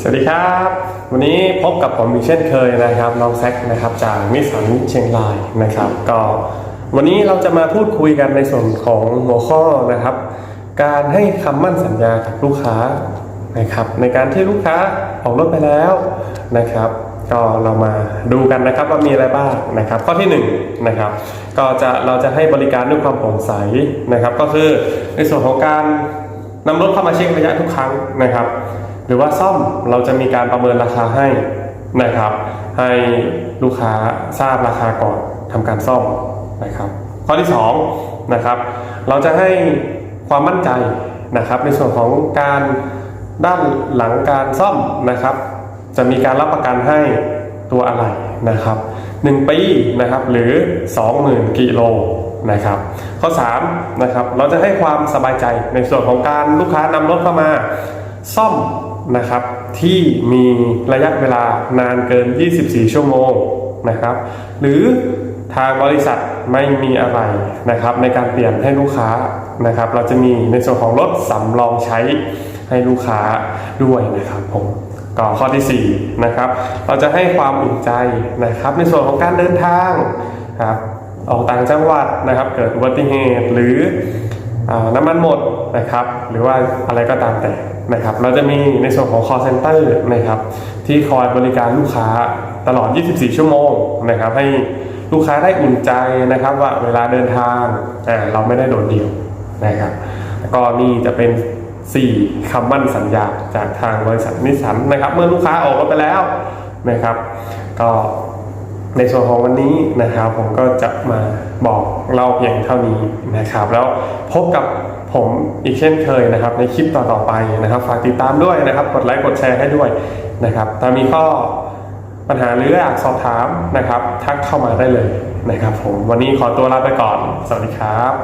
สวัสดีครับ วันนี้พบกับผมอีกเช่นเคยนะครับน้องแซคนะครับจากนิสันเชียงรายนะครับ ก็วันนี้เราจะมาพูดคุยกันในส่วนของหัวข้อนะครับ การให้คำมั่นสัญญากับลูกค้านะครับ ในการที่ลูกค้าออกรถไปแล้วนะครับ ก็เรามาดูกันนะครับว่ามีอะไรบ้างนะครับ ข้อที่หนึ่งนะครับ ก็จะเราจะให้บริการด้วยความโปร่งใสนะครับ ก็คือในส่วนของการนำรถเข้ามาเช็คระยะทุกครั้งนะครับ หรือว่าซ่อมเราจะมีการประเมินราคาให้นะครับ ให้ลูกค้าทราบราคาก่อนทำการซ่อมนะครับ ข้อที่2นะครับเราจะให้ความมั่นใจนะครับในส่วนของการด้านหลังการซ่อมนะครับ จะมีการรับประกันให้ตัวอะไรนะครับ1ปีนะครับหรือ 20,000กิโลนะครับข้อ3นะครับเราจะให้ความสบายใจในส่วนของการลูกค้านำรถเข้ามา ซ่อม นะครับ ที่มีระยะเวลานานเกิน 24 ชั่วโมงนะครับ หรือทางบริษัทไม่มีอะไรนะครับ ในการเปลี่ยนให้ลูกค้านะครับ เราจะมีในส่วนของรถสำรองใช้ให้ลูกค้าด้วยนะครับผมก็ข้อที่4นะครับเราจะให้ความอุ่นใจนะครับ ในส่วนของการเดินทางครับออกต่างจังหวัดนะครับ เกิดอุบัติเหตุหรือ น้ำมันหมดนะครับ หรือว่าอะไรก็ตามแต่นะครับ เราจะมีในส่วนของ call center นะครับที่คอยบริการลูกค้าตลอด 24 ชั่วโมงนะครับ ให้ลูกค้าได้อุ่นใจนะครับ ว่าเวลาเดินทางอ่เราไม่ได้โดดเดี่ยวนะครับก็นี่จะเป็น 4คำมั่นสัญญาจากทางบริษัทนิสสันนะครับ เมื่อลูกค้าออกรถไปแล้วนะครับ ก็ ในส่วนของวันนี้นะครับผมก็จะมาบอกเล่าเพียงเท่านี้นะครับ แล้วพบกับผมอีกเช่นเคยนะครับ ในคลิปต่อๆไปนะครับ ฝากติดตามด้วยนะครับ กดไลค์กดแชร์ให้ด้วยนะครับถ้ามีข้อปัญหาหรืออยากสอบถามนะครับ ทักเข้ามาได้เลยนะครับ ผมวันนี้ขอตัวลาไปก่อน สวัสดีครับ